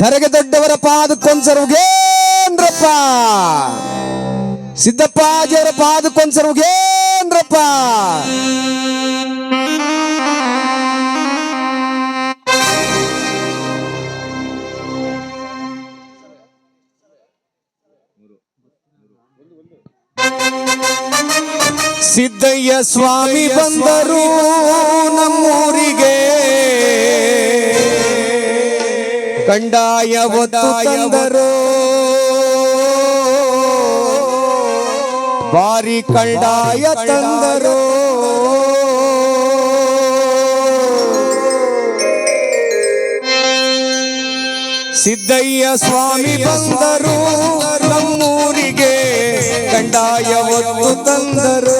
ಧರೆಗೆ ದೊಡ್ಡವರ ಪಾದಕ್ಕೊಂದ್ಸರ್ಗೇಂದ್ರಪ್ಪ ಸಿದ್ದಪ್ಪಾಜಿಯವರ ಪಾದಕ್ಕೊಂದ್ಸರ್ಗೇಂದ್ರಪ್ಪ ಸಿದ್ದಯ್ಯ ಸ್ವಾಮಿ ಬಂದರು ನಮ್ಮೂರಿಗೆ. ಕಂಡಾಯ ತಂದರು ಬಾರಿ ಕಂಡಾಯ ತಂದರು. ಸಿದ್ದಯ್ಯ ಸ್ವಾಮಿ ಬಂದರು. ನಮ್ಮೂರಿಗೆ. ಕಂಡಾಯ ಒತ್ತು ತಂದರು.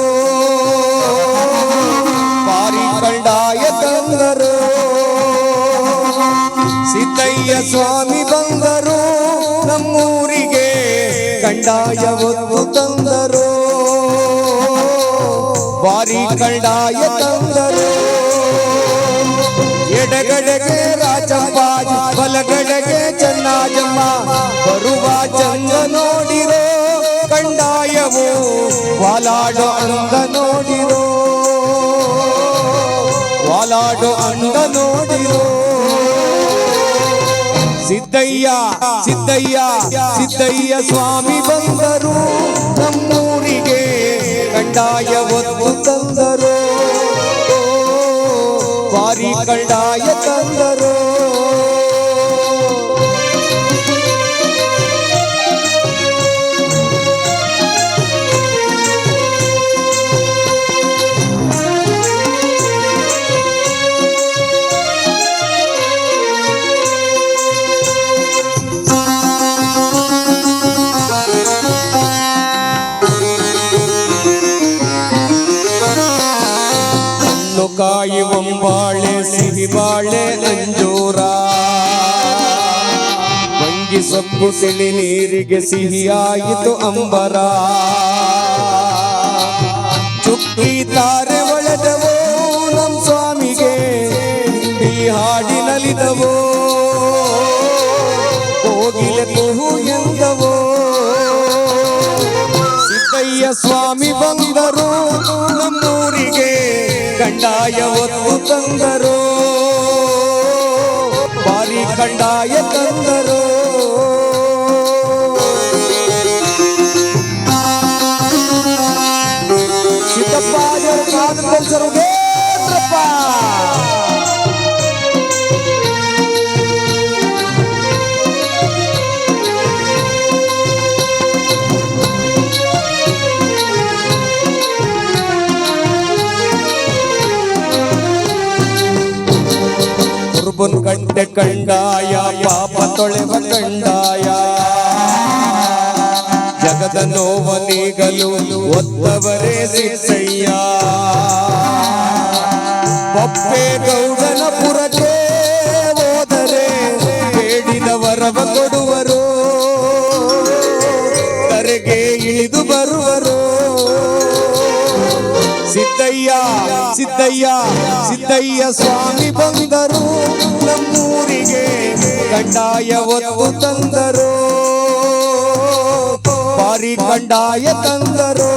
ಸಿದ್ದಯ್ಯ ಸ್ವಾಮಿ ಬಂದರು ನಮ್ಮೂರಿಗೆ. ಕಂಡಾಯ ಒತ್ತು ತಂದರು. ಬಾರಿ ಕಂಡಾಯ ತಂದರು. ಎಡಗಡೆಗೆ ರಾಜಪ್ಪ, ಬಲಗಡೆಗೆ ಚೆನ್ನಾಜಮ್ಮ. ಬರುವ ಚಂದ ನೋಡಿರೋ ಕಂಡಾಯವು, ವಾಲಾಡೋ ಅಂದ ನೋಡಿರೋ. ವಾಲಾಡೋ ಅಂದ ನೋಡಿರೋ ಸಿದ್ದಯ್ಯ ಸಿದ್ದಯ್ಯ ಸಿದ್ದಯ್ಯ ಸ್ವಾಮಿ ಬಂದರು. ನಮ್ಮೂರಿಗೆ ಕಂಡಾಯ ಒತ್ತು ತಂದರು. ಬಾರಿ ಕಂಡಾಯ ತಂದರು. ಹಣ್ಣು ಕಾಯಿ ಒಂಬಾಳೆ ಸಿಹಿ ಬಾಳೆ, ಅಂಜೂರ. ಮಂಗಿ ಸೊಪ್ಪು ಸಿಳಿ ನೀರಿಗೆ ಸಿಹಿಯಾಯಿತು ಅಂಬರ. ಚುಕ್ಕಿ ತಾರೆ ಒಳೆದವೋ ಕಂಡಾಯ ಒತ್ತು ತಂದರು? ಬಾರಿ ಕಂಡಾಯ ತಂದರು? ಸಿದ್ದಪ್ಪ ಸರ್ವೇಂದ್ರಪ್ಪ ಕುರುಬನ್ ಕಂಡೆ ಕಂಡಾಯ, ಪಾಪ ತೊಳೆವ ಕಂಡಾಯ. ಜಗದ ನೋವ ನೀಗಲು ಒತ್ತವರೇ ಸಿದ್ದಯ್ಯ ಬಪ್ಪೆ ಗೌಡನ ಪುರಕ್ಕೆ ಹೋದರೆ ಬೇಡಿದ ಸಿದ್ದಯ್ಯ ಸಿದ್ದಯ್ಯ ಸ್ವಾಮಿ ಬಂದರು. ನಮ್ಮೂರಿಗೆ ಕಂಡಾಯ ಒತ್ತು ತಂದರು. ಬಾರಿ ಕಂಡಾಯ ತಂದರು.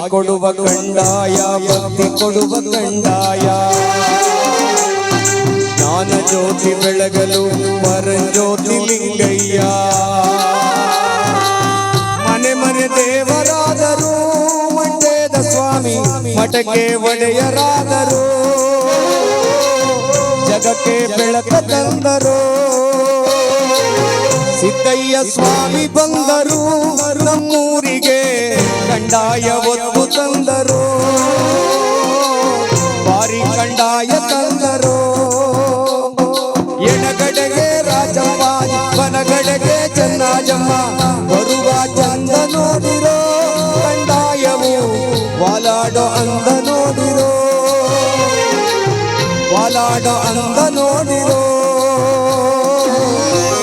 ಭಾಗ್ಯ ಕೊಡುವ ಕಂಡಾಯ ಭಕ್ತಿ ಕೊಡುವ ಕಂಡಾಯ ಜ್ಞಾನ ಜ್ಯೋತಿ ಬೆಳಗಲು ಪರಂಜ್ಯೋತಿ ಲಿಂಗಯ್ಯ. ಮನೆ ಮನೆ ದೇವರಾದರು ಮಂಡ್ಯದ ಸ್ವಾಮಿ, ಮಠಕ್ಕೆ ಒಡೆಯರಾದರು. ಜಗಕ್ಕೆ ಬೆಳಕ ತಂದರು. ಸಿದ್ದಯ್ಯ ಸ್ವಾಮಿ ಬಂದರು ನಮ್ಮೂರಿಗೆ. ಕಂಡಾಯ ಒತ್ತು ತಂದರು? ಬಾರಿ ಕಂಡಾಯ ತಂದರು? ಎಡಗಡೆಗೆ ರಾಜಮ್ಮ ಬನಗಡೆಗೆ ಚನ್ನಾಜಮ್ಮ, ಬರುವ ಚಂದ ನೋಡಿರೋ? ಕಂಡಾಯವು ವಾಲಾಡೋ ಅಂದ ನೋಡಿರೋ? ವಾಲಾಡೋ ಅಂದ ನೋಡಿರೋ?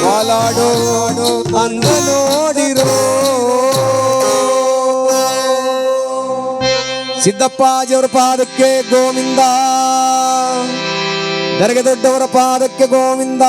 ವಾಲಾಡೋ ಅಂದ ನೋಡಿರೋ? ಸಿದ್ದಪ್ಪಾಜಿಯವರ ಪಾದಕ್ಕೆ ಗೋವಿಂದ. ದರ್ಗೆ ದೊಡ್ಡವರ ಪಾದಕ್ಕೆ ಗೋವಿಂದ.